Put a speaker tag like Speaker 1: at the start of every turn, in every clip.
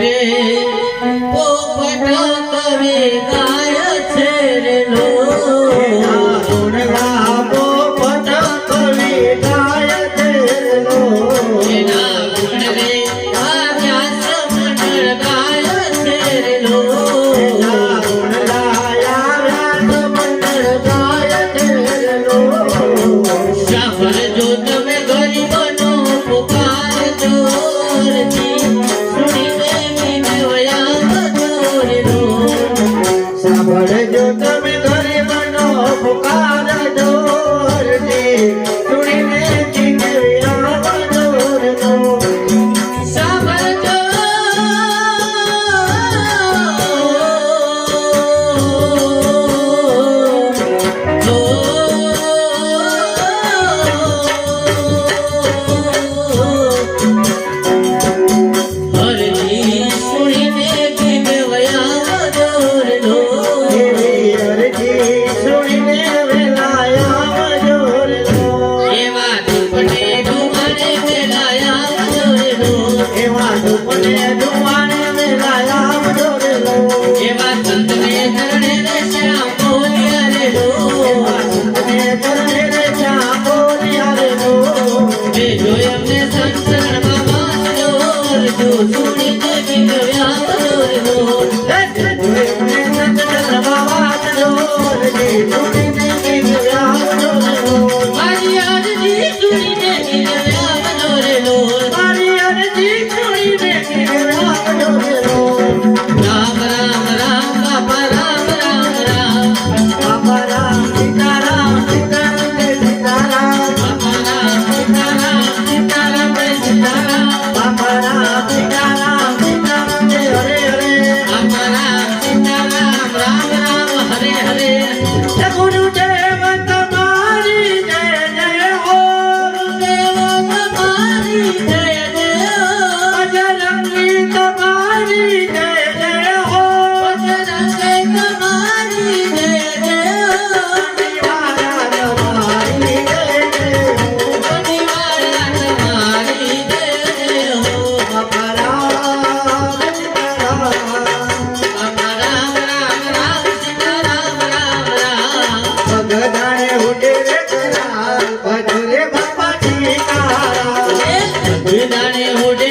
Speaker 1: रे ओ पटो कविता જોયા
Speaker 2: রে।
Speaker 1: ಉಡಾಣೆ ಉಡೆ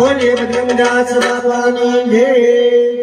Speaker 2: બોલે બજરંગદાસ બાપાની જય